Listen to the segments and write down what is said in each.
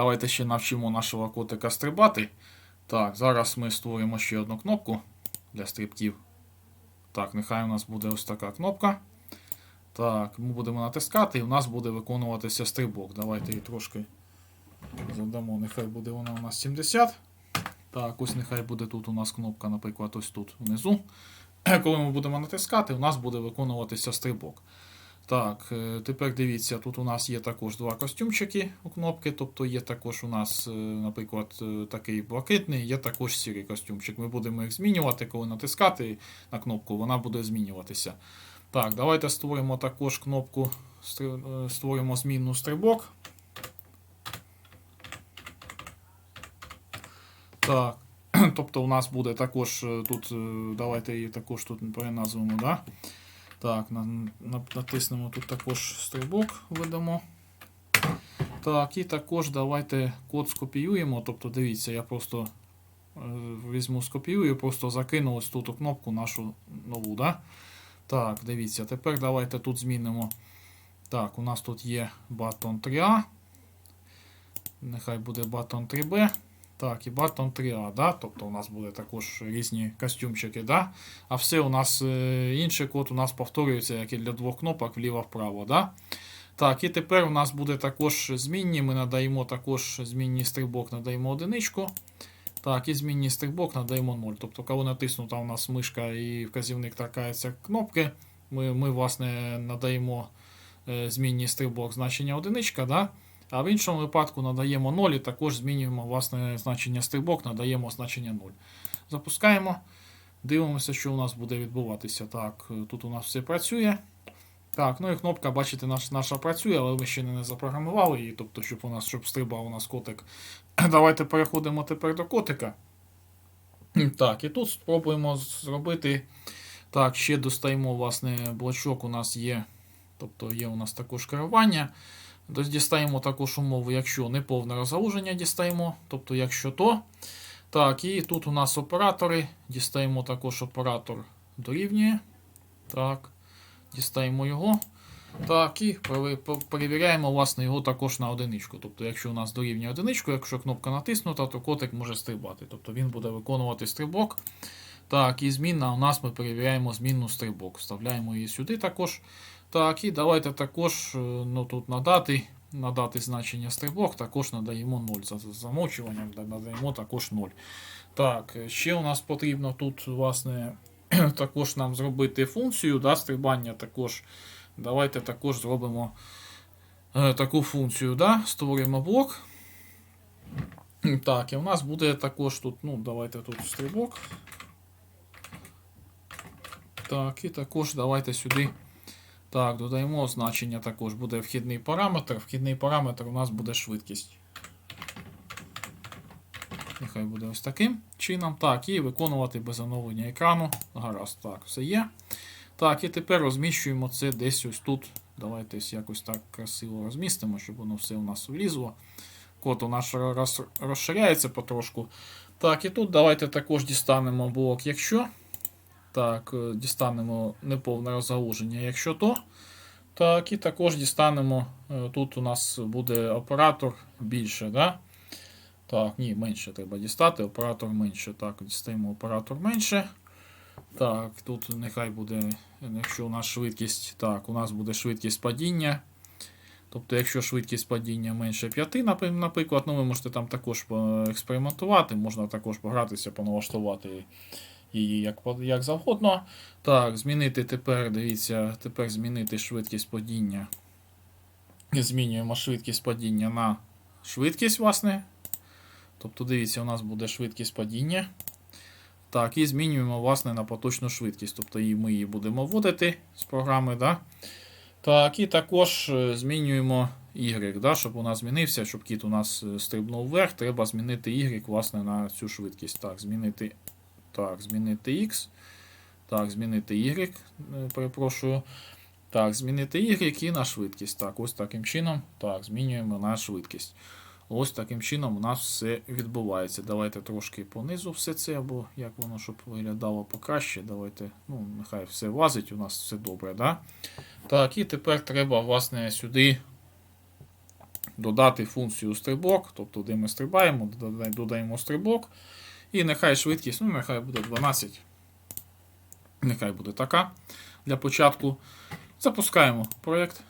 давайте ще навчимо нашого котика стрибати. Так, зараз ми створимо ще одну кнопку для стрибків. Так, нехай у нас буде ось така кнопка. Так, ми будемо натискати і у нас буде виконуватися стрибок. Давайте її трошки задамо. Нехай буде вона у нас 70. Так, ось нехай буде тут у нас кнопка, наприклад, ось тут внизу. Коли ми будемо натискати, у нас буде виконуватися стрибок. Так, е, тепер дивіться, тут у нас є також два костюмчики у кнопки, тобто є також у нас, е, наприклад, е, такий блакитний, є також сірий костюмчик. Ми будемо їх змінювати, коли натискати на кнопку, вона буде змінюватися. Так, давайте створимо також кнопку, створимо змінну стрибок. Так, тобто у нас буде також тут, давайте її також тут переназвемо, да? Так, на, на, натиснемо тут також стрибок, видамо. Так, і також давайте код скопіюємо. Тобто, дивіться, я просто е, візьму, скопіюю, просто закину ось тут кнопку нашу нову. Да? Так, дивіться, тепер давайте тут змінимо. Так, у нас тут є батон 3А. Нехай буде батон 3B. Так, і батон 3А, да? тобто у нас буде також різні костюмчики, да? а все у нас е, інший код у нас повторюється, як і для двох кнопок вліво-вправо. Да? Так, і тепер у нас буде також змінні. Ми надаємо також змінні стрибок, надаємо одиничку. Так, і змінні стрибок надаємо 0. Тобто, коли натиснута у нас мишка і вказівник торкається кнопки, ми, ми власне надаємо е, змінні стрибок значення одиничка. Да? А в іншому випадку надаємо 0 і також змінюємо власне значення стрибок, надаємо значення 0. Запускаємо. Дивимося, що у нас буде відбуватися. Так, тут у нас все працює. Так, ну і кнопка, бачите, наш, наша працює, але ми ще не запрограмували її, тобто, щоб у нас щоб стрибав у нас котик. Давайте переходимо тепер до котика. Так, і тут спробуємо зробити. Так, ще достаємо, власне, блочок у нас є. Тобто є у нас також керування. Дістаємо також умову, якщо не повне розгалуження дістаємо, тобто якщо то. Так, і тут у нас оператори. Дістаємо також оператор дорівнює. Так, дістаємо його. Так, і перевіряємо власне, його також на одиничку. Тобто, якщо у нас дорівнює одиничку, якщо кнопка натиснута, то котик може стрибати. Тобто він буде виконувати стрибок. Так, і змінна у нас ми перевіряємо змінну стрибок. Вставляємо її сюди також. Так, і давайте також е, ну, тут надати, надати значення стрибок, також надаємо 0. За за замовчуванням надаємо також 0. Так, е, ще у нас потрібно тут, власне, також нам зробити функцію да, стрибання. також. Давайте також зробимо е, таку функцію. Да? Створюємо блок. Так, і у нас буде також тут, ну, давайте тут стрибок. Так, і також давайте сюди. Так, додаємо значення також буде вхідний параметр. Вхідний параметр у нас буде швидкість. Нехай буде ось таким чином. Так, і виконувати без оновлення екрану. Гаразд, так, все є. Так, і тепер розміщуємо це десь ось тут. Давайте якось так красиво розмістимо, щоб воно все у нас влізло. Код у нас розширяється потрошку. Так, і тут давайте також дістанемо блок, якщо. Так, е, дістанемо неповне розгалуження, якщо то. Так, і також дістанемо. е, Тут у нас буде оператор більше, да? Так, ні, менше треба дістати, оператор менше. Так, дістаємо оператор менше. Так, тут нехай буде, якщо у нас швидкість, так, у нас буде швидкість падіння. Тобто, якщо швидкість падіння менше 5, наприклад, ну ви можете там також експериментувати, можна також погратися, поналаштувати її як, як завгодно. Так, змінити тепер, дивіться, тепер змінити швидкість падіння. Змінюємо швидкість падіння на швидкість, власне. Тобто, дивіться, у нас буде швидкість падіння. Так, і змінюємо, власне, на поточну швидкість. Тобто її- ми її будемо вводити з програми. Да? Так, і також е, змінюємо Y, да, щоб у нас змінився, щоб кіт у нас е, стрибнув вверх, треба змінити Y, власне, на цю швидкість. Так, змінити, так, змінити X. Так, змінити Y, е, перепрошую. Так, змінити Y і на швидкість. Так, ось таким чином. Так, змінюємо на швидкість. Ось таким чином у нас все відбувається. Давайте трошки понизу все це, або як воно, щоб виглядало покраще. Давайте, ну, нехай все влазить, у нас все добре, да? Так, і тепер треба, власне, сюди додати функцію стрибок, тобто де ми стрибаємо, додаємо стрибок. І нехай швидкість, ну нехай буде 12. Нехай буде така для початку. Запускаємо проєкт.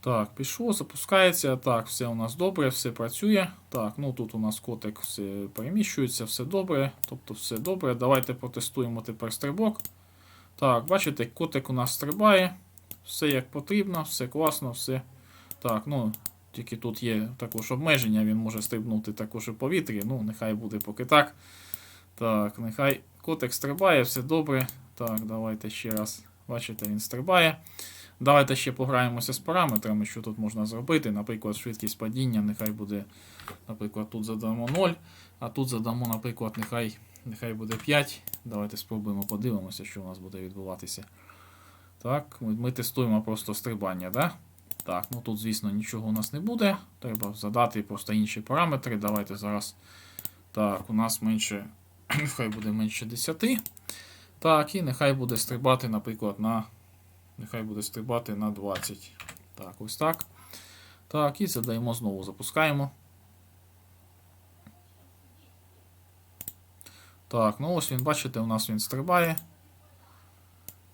Так, пішло, запускається. Так, все у нас добре, все працює. Так, ну тут у нас котик все переміщується, все добре. Тобто все добре. Давайте протестуємо тепер стрибок. Так, бачите, котик у нас стрибає. Все як потрібно, все класно, все. Так, ну, тільки тут є також обмеження, він може стрибнути також у повітрі. Ну, нехай буде поки так. Так, нехай котик стрибає, все добре. Так, давайте ще раз. Бачите, він стрибає. Давайте ще пограємося з параметрами, що тут можна зробити. Наприклад, швидкість падіння, нехай буде, наприклад, тут задамо 0, а тут задамо, наприклад, нехай, нехай буде 5. Давайте спробуємо, подивимося, що у нас буде відбуватися. Так, ми, тестуємо просто стрибання, да? Так, ну тут, звісно, нічого у нас не буде. Треба задати просто інші параметри. Давайте зараз. Так, у нас менше, нехай буде менше 10. Так, і нехай буде стрибати, наприклад, на. Нехай буде стрибати на 20. Так, ось так. Так, і задаємо знову, запускаємо. Так, ну ось він, бачите, у нас він стрибає.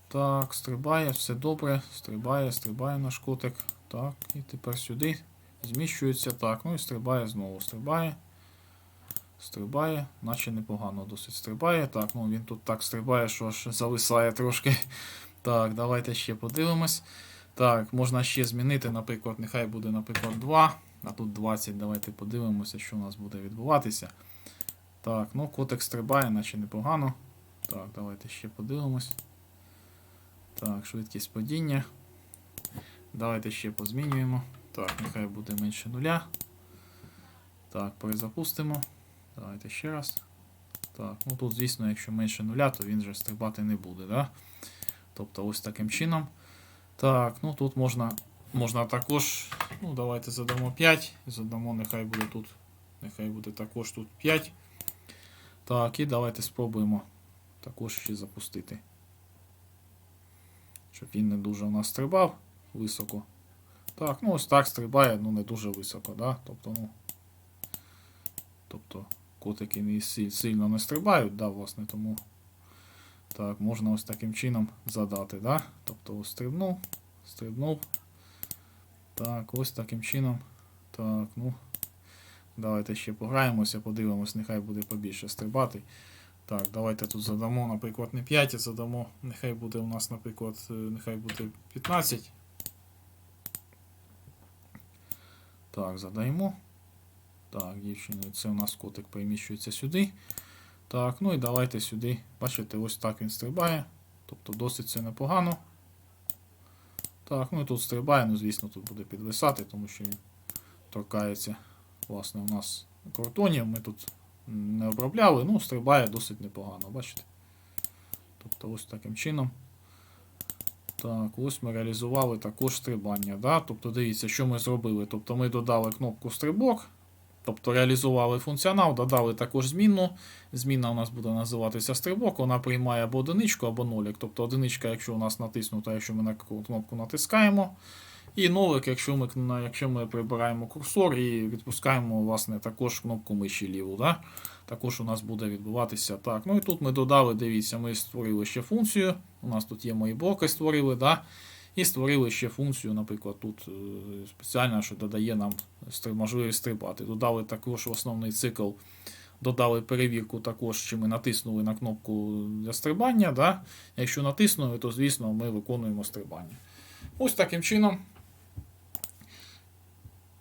Так, стрибає, все добре. Стрибає, стрибає наш котик. Так, і тепер сюди зміщується. Так, ну і стрибає знову. Стрибає. Стрибає, наче непогано досить стрибає. Так, ну він тут так стрибає, що аж зависає трошки. Так, давайте ще подивимось. Так, можна ще змінити, наприклад, нехай буде, наприклад, 2, а тут 20. Давайте подивимося, що у нас буде відбуватися. Так, ну котик стрибає, наче непогано. Так, давайте ще подивимось. Так, швидкість падіння. Давайте ще позмінюємо. Так, нехай буде менше нуля. Так, перезапустимо. Давайте ще раз. Так, ну тут, звісно, якщо менше нуля, то він вже стрибати не буде, да? Тобто ось таким чином. Так, ну тут можна можна також. Ну, давайте задамо 5. Задамо, нехай буде тут. Нехай буде також тут 5. Так, і давайте спробуємо також ще запустити. Щоб він не дуже у нас стрибав високо. Так, ну ось так стрибає, ну не дуже високо, да? Тобто, ну. Тобто котики не сильно не стрибають, да, власне, тому. Так, можна ось таким чином задати, да? Тобто ось стрибнув, стрибнув. Так, ось таким чином. Так, ну. Давайте ще пограємося, подивимось, нехай буде побільше стрибати. Так, давайте тут задамо, наприклад, не 5, а задамо, нехай буде у нас, наприклад, е, нехай буде 15. Так, задаємо. Так, дівчини, це у нас котик переміщується сюди. Так, ну і давайте сюди. Бачите, ось так він стрибає. Тобто досить це непогано. Так, ну і тут стрибає, ну звісно, тут буде підвисати, тому що він торкається. Власне, у нас картонів. Ми тут не обробляли, ну, стрибає досить непогано, бачите? Тобто ось таким чином. Так, ось ми реалізували також стрибання. Да? Тобто, дивіться, що ми зробили. Тобто ми додали кнопку стрибок, тобто реалізували функціонал, додали також змінну. Зміна у нас буде називатися стрибок, вона приймає або одиничку, або нолік. Тобто одиничка, якщо у нас натиснута, якщо ми на кнопку натискаємо. І нолик, якщо ми, якщо ми прибираємо курсор і відпускаємо власне, також кнопку миші ліву. Да? Також у нас буде відбуватися так. Ну і тут ми додали, дивіться, ми створили ще функцію. У нас тут є мої блоки, створили, да? і створили ще функцію, наприклад, тут е, спеціально, що додає нам можливість стрибати. Додали також в основний цикл, додали перевірку також, чи ми натиснули на кнопку для стрибання. Да? Якщо натиснули, то звісно ми виконуємо стрибання. Ось таким чином.